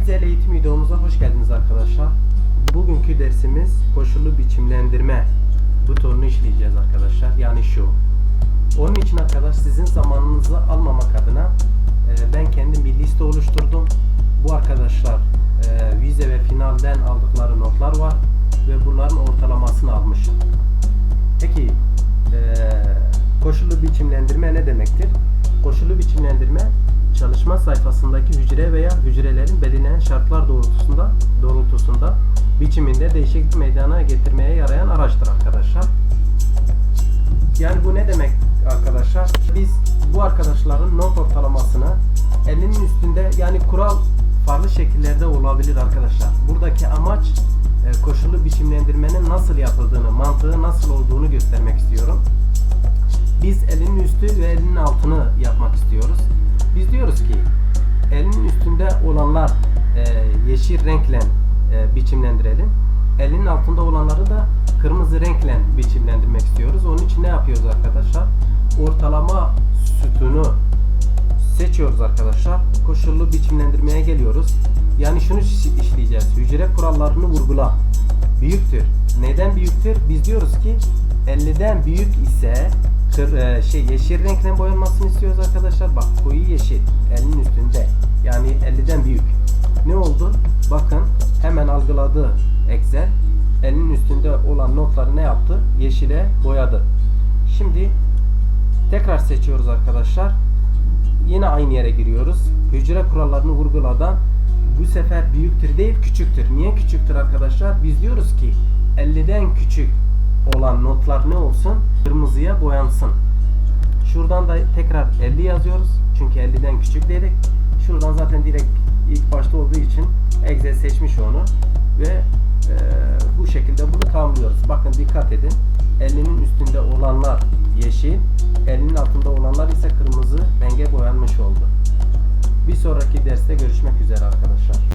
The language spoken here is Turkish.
Excel eğitim videomuza hoş geldiniz arkadaşlar. Bugünkü dersimiz koşullu biçimlendirme butonunu işleyeceğiz arkadaşlar. Yani şu. Onun için arkadaş sizin zamanınızı almamak adına e, ben kendim bir liste oluşturdum. Bu arkadaşlar e, vize ve finalden aldıkları notlar var ve bunların ortalamasını almışım. Peki eee, koşullu biçimlendirme ne demektir? Koşullu biçimlendirme çalışma sayfasındaki hücre veya hücrelerin belirlenen şartlar doğrultusunda doğrultusunda biçiminde değişiklik meydana getirmeye yarayan araçtır arkadaşlar. Yani bu ne demek arkadaşlar? Biz bu arkadaşların not ortalamasını elinin üstünde yani kural farklı şekillerde olabilir arkadaşlar. Buradaki amaç e, koşullu biçimlendirmenin nasıl yapıldığını, mantığı nasıl olduğunu göstermek istiyorum. Biz elinin üstü ve elinin altını yapmak istiyoruz. Biz diyoruz ki elinin üstünde olanlar e, yeşil renkle e, biçimlendirelim. Elinin altında olanları da kırmızı renkle biçimlendirmek istiyoruz. Onun için ne yapıyoruz arkadaşlar? Ortalama sütunu seçiyoruz arkadaşlar. Koşullu biçimlendirmeye geliyoruz. Yani şunu iş- işleyeceğiz. Hücre kurallarını vurgula. Büyüktür. Neden büyüktür? Biz diyoruz ki 50'den büyük ise kır, e, şey yeşil renkle boyanmasını istiyoruz arkadaşlar. Bak koyu yeşil elinin üstünde. Yani 50'den büyük. Ne oldu? Bakın hemen algıladı Excel. Elinin üstünde olan notları ne yaptı? Yeşile boyadı. Şimdi tekrar seçiyoruz arkadaşlar. Yine aynı yere giriyoruz. Hücre kurallarını vurguladan bu sefer büyüktür değil küçüktür. Niye küçüktür arkadaşlar? Biz diyoruz ki 50'den küçük olan notlar ne olsun? Kırmızıya boyansın. Şuradan da tekrar 50 yazıyoruz. Çünkü 50'den küçük dedik. Şuradan zaten direkt ilk başta olduğu için Excel seçmiş onu ve e, bu şekilde bunu tamamlıyoruz. Bakın dikkat edin. 50'nin üstünde olanlar yeşil, 50'nin altında olanlar ise kırmızı renge